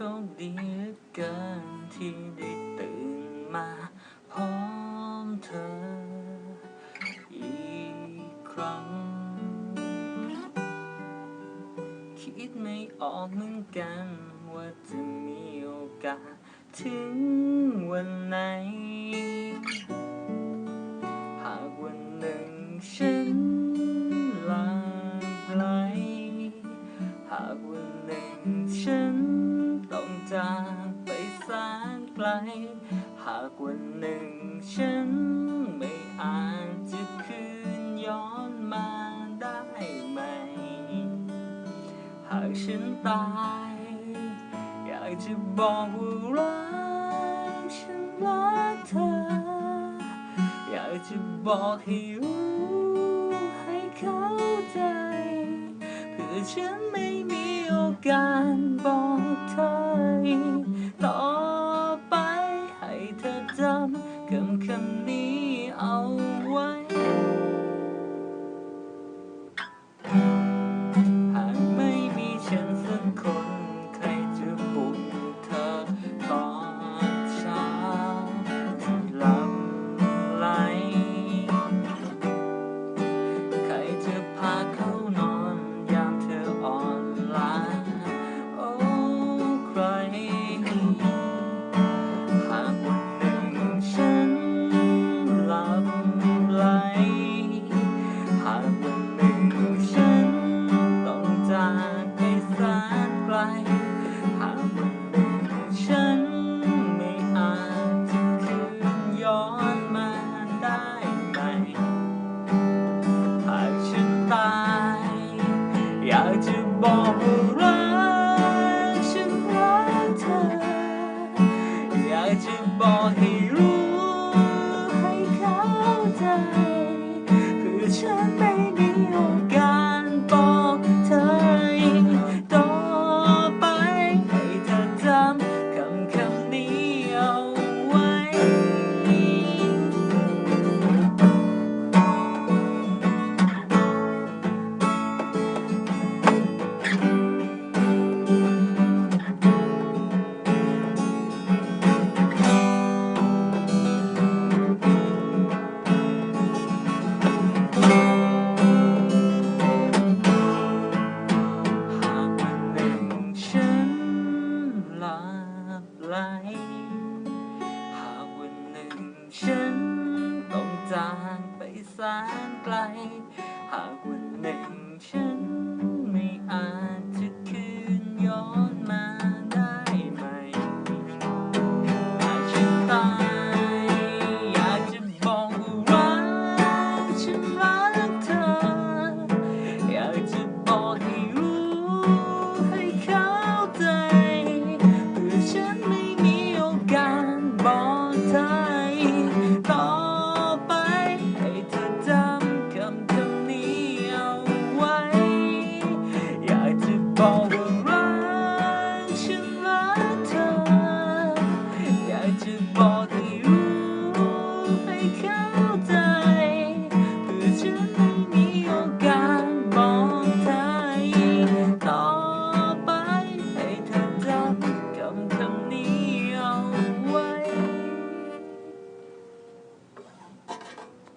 ดีเหลือเกินที่ได้ตื่นมาพร้อมเธออีกครั้ง คิดไม่ออกเหมือนกันว่าจะมีโอกาสถึงวันไหน หากวันหนึ่งฉันลาไกลหากวันหนึ่งฉัน ต้องจากไปแสนไกล หากวันหนึ่งฉันไม่อาจจะคืนย้อนมาได้ไหม หากฉันตาย อยากจะบอกว่ารักฉันรักเธอ อยากจะบอกให้รู้ให้เข้าใจเพื่อฉันไม่มีโอ การบอกเธออีกต่อ Từ chân. night.